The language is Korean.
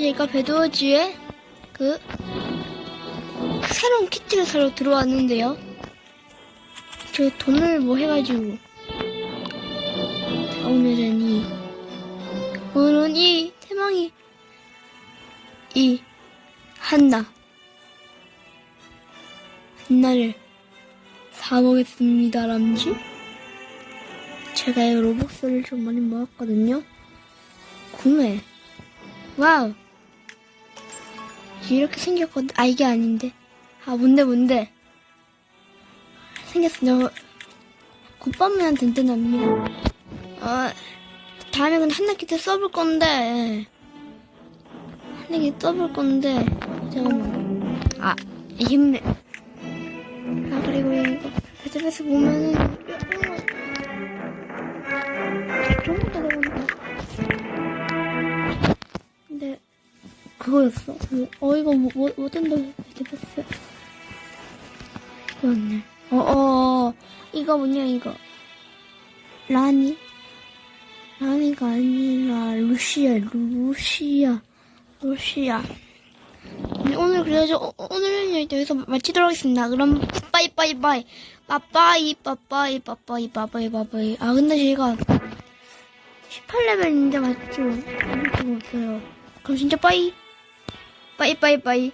저희가 배도지에 그 새로운 키트를 사러 들어왔는데요. 저 돈을 뭐 해가지고 자, 오늘은 이 오늘은 이 태망이 이 한나 한나를 사보겠습니다 람쥐 제가 이 로벅스를 좀 많이 모았거든요. 구매. 와우 이렇게 생겼거든. 아 이게 아닌데. 아 뭔데 뭔데? 생겼어. 너 굿밤이랑 든든합니다 아 다음에 근데 한나 키트 써볼 건데. 한나 키트 써볼 건데. 잠깐만. 아 힘내 아 그리고 이거 베스베스 보면은 전부 다 들어 그거였어. 그, 어 이거 뭐, 뭐 어떤 데 베스베스 이거였네. 어 어 이거 뭐냐 이거. 라니? 라니가 아니라 루시아 루시아 루시아 네, 오늘 그래서 어, 오늘은 여기서 마치도록 하겠습니다. 그럼 빠이빠이빠이. 빠빠이 빠빠이 빠빠이 빠빠이 빠빠이. 아 근데 제가 18레벨인데 맞죠? 없어요. 그럼 진짜 빠이 Bye bye bye.